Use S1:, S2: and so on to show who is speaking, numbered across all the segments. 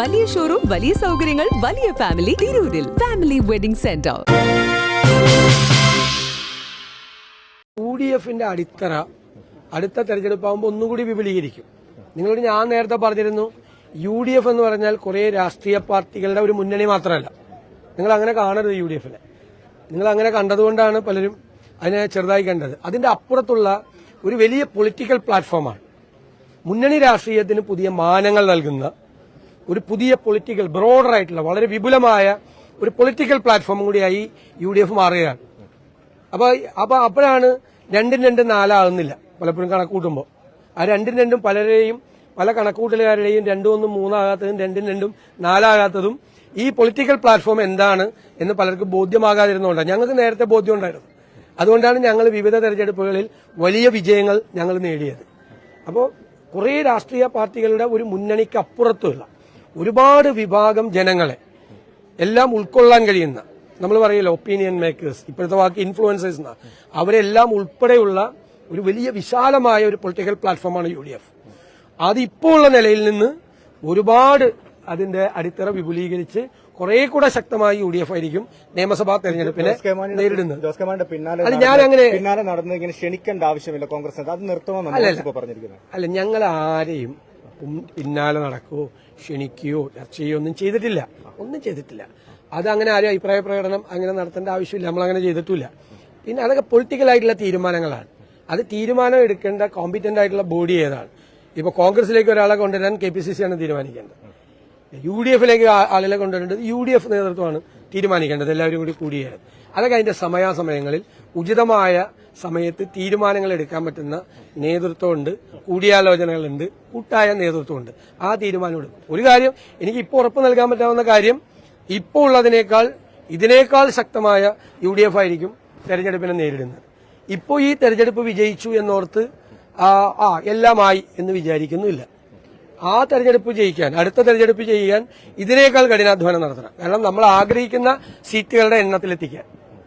S1: വലിയ ഷോറൂം വലിയ സൗകര്യങ്ങൾ വലിയ ഫാമിലി തിരൂരിൽ. Family wedding centre
S2: U D എഫിന്റെ അടിത്തറ അടുത്ത തെരഞ്ഞെടുപ്പാകുമ്പോൾ ഒന്നുകൂടി വിപുലീകരിക്കും. നിങ്ങളോട് ഞാൻ നേരത്തെ പറഞ്ഞിരുന്നു യു ഡി എഫ് എന്ന് പറഞ്ഞാൽ കുറെ രാഷ്ട്രീയ പാർട്ടികളുടെ ഒരു മുന്നണി മാത്രമല്ല. നിങ്ങൾ അങ്ങനെ കാണരുത് യു ഡി എഫിനെ. നിങ്ങൾ അങ്ങനെ കണ്ടതുകൊണ്ടാണ് പലരും അതിനെ ചെറുതായി കണ്ടത്. അതിന്റെ അപ്പുറത്തുള്ള ഒരു വലിയ പൊളിറ്റിക്കൽ പ്ലാറ്റ്ഫോമാണ് മുന്നണി രാഷ്ട്രീയത്തിന് പുതിയ മാനങ്ങൾ നൽകുന്ന ഒരു പുതിയ പൊളിറ്റിക്കൽ ബ്രോഡർ ആയിട്ടുള്ള വളരെ വിപുലമായ ഒരു പൊളിറ്റിക്കൽ പ്ലാറ്റ്ഫോം കൂടിയായി യു ഡി എഫ് മാറുകയാണ്. അപ്പൊ അപ്പൊ അപ്പോഴാണ് രണ്ടും രണ്ടും നാലാകുന്നില്ല പലപ്പോഴും കണക്കൂട്ടുമ്പോൾ ആ രണ്ടും രണ്ടും പലരെയും പല കണക്കൂട്ടലുകാരുടെയും രണ്ടും ഒന്നും മൂന്നാകാത്തതും രണ്ടും രണ്ടും നാലാകാത്തതും ഈ പൊളിറ്റിക്കൽ പ്ലാറ്റ്ഫോം എന്താണ് എന്ന് പലർക്കും ബോധ്യമാകാതിരുന്നുകൊണ്ടാണ് ഞങ്ങൾക്ക് നേരത്തെ ബോധ്യം ഉണ്ടായിരുന്നു അതുകൊണ്ടാണ് ഞങ്ങൾ വിവിധ തെരഞ്ഞെടുപ്പുകളിൽ വലിയ വിജയങ്ങൾ ഞങ്ങൾ നേടിയത്. അപ്പോൾ കുറേ രാഷ്ട്രീയ പാർട്ടികളുടെ ഒരു മുന്നണിക്ക് അപ്പുറത്തുള്ള ഒരുപാട് വിഭാഗം ജനങ്ങളെ എല്ലാം ഉൾക്കൊള്ളാൻ കഴിയുന്ന നമ്മൾ പറയല്ലോ ഒപ്പീനിയൻ മേക്കേഴ്സ് ഇപ്പോഴത്തെ വാക്ക് ഇൻഫ്ലുവൻസേഴ്സ് എന്നാ അവരെല്ലാം ഉൾപ്പെടെയുള്ള ഒരു വലിയ വിശാലമായ ഒരു പൊളിറ്റിക്കൽ പ്ലാറ്റ്ഫോമാണ് യു ഡി എഫ്. അത് ഇപ്പോൾ ഉള്ള നിലയിൽ നിന്ന് ഒരുപാട് അതിന്റെ അടിത്തറ വിപുലീകരിച്ച് കുറെ കൂടെ ശക്തമായി യു ഡി എഫ് ആയിരിക്കും നിയമസഭാ തെരഞ്ഞെടുപ്പിനെ നേരിടുന്നത്. അത് ഞാൻ അങ്ങനെ-
S3: പിന്നാലെ നടന്നു ഇങ്ങനെ ക്ഷണിക്കേണ്ട ആവശ്യമില്ല കോൺഗ്രസ് അത് നിർത്തണമെന്നാണ് പറഞ്ഞിരിക്കുന്നത്.
S2: അല്ല ഞങ്ങൾ ആരെയും പിന്നാലെ നടക്കുകയോ ക്ഷണിക്കുകയോ ചർച്ച ചെയ്യുകയോ ഒന്നും ചെയ്തിട്ടില്ല. ഒന്നും ചെയ്തിട്ടില്ല. അത് അങ്ങനെ ആരും അഭിപ്രായ പ്രകടനം അങ്ങനെ നടത്തേണ്ട ആവശ്യമില്ല. നമ്മളങ്ങനെ ചെയ്തിട്ടില്ല. പിന്നെ അതൊക്കെ പൊളിറ്റിക്കൽ ആയിട്ടുള്ള തീരുമാനങ്ങളാണ്. അത് തീരുമാനം എടുക്കേണ്ട കോമ്പിറ്റന്റ് ആയിട്ടുള്ള ബോഡി ഏതാണ്? ഇപ്പൊ കോൺഗ്രസിലേക്ക് ഒരാളെ കൊണ്ടുവരാൻ കെ പി സി സി ആണ് തീരുമാനിക്കേണ്ടത്. യു ഡി എഫിലേക്ക് ആളുകളെ കൊണ്ടുവരേണ്ടത് യു ഡി എഫ് നേതൃത്വമാണ്. തീരുമാനിക്കേണ്ടത്. എല്ലാവരും കൂടി കൂടിയാണ് അതൊക്കെ അതിന്റെ സമയാസമയങ്ങളിൽ ഉചിതമായ സമയത്ത് തീരുമാനങ്ങൾ എടുക്കാൻ പറ്റുന്ന നേതൃത്വമുണ്ട് കൂടിയാലോചനകളുണ്ട് കൂട്ടായ നേതൃത്വമുണ്ട്. ആ തീരുമാനം എടുക്കും. ഒരു കാര്യം എനിക്ക് ഇപ്പോൾ ഉറപ്പ് നൽകാൻ പറ്റാവുന്ന കാര്യം ഇപ്പോൾ ഉള്ളതിനേക്കാൾ ഇതിനേക്കാൾ ശക്തമായ യു ഡി എഫ് ആയിരിക്കും തെരഞ്ഞെടുപ്പിനെ നേരിടുന്നത്. ഇപ്പോൾ ഈ തെരഞ്ഞെടുപ്പ് വിജയിച്ചു എന്നോർത്ത് ആ എല്ലാമായി എന്ന് വിചാരിക്കുന്നുമില്ല. ആ തെരഞ്ഞെടുപ്പ് ജയിക്കാൻ അടുത്ത തെരഞ്ഞെടുപ്പ് ചെയ്യാൻ ഇതിനേക്കാൾ കഠിനാധ്വാനം നടത്തണം. കാരണം നമ്മൾ ആഗ്രഹിക്കുന്ന സീറ്റുകളുടെ എണ്ണത്തിലെത്തിക്കാൻ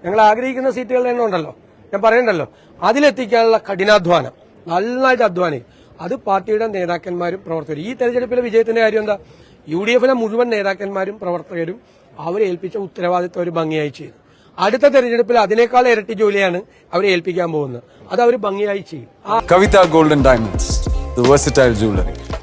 S2: ഞങ്ങൾ ആഗ്രഹിക്കുന്ന സീറ്റുകളുടെ എണ്ണം ഉണ്ടല്ലോ. ഞാൻ പറയണ്ടല്ലോ. അതിലെത്തിക്കാനുള്ള കഠിനാധ്വാനം. നന്നായിട്ട് അധ്വാനിക്കും. അത് പാർട്ടിയുടെ നേതാക്കന്മാരും പ്രവർത്തകരും. ഈ തെരഞ്ഞെടുപ്പിലെ വിജയത്തിന്റെ കാര്യം എന്താ? യു ഡി എഫിലെ മുഴുവൻ നേതാക്കന്മാരും പ്രവർത്തകരും അവരെ ഏൽപ്പിച്ച ഉത്തരവാദിത്വം ഒരു ഭംഗിയായി ചെയ്തു. അടുത്ത തെരഞ്ഞെടുപ്പിൽ അതിനേക്കാൾ ഇരട്ടി ജോലിയാണ് അവരെ ഏൽപ്പിക്കാൻ പോകുന്നത്. അത് അവർ ഭംഗിയായി ചെയ്യും.
S4: Kavitha golden diamonds jewelry.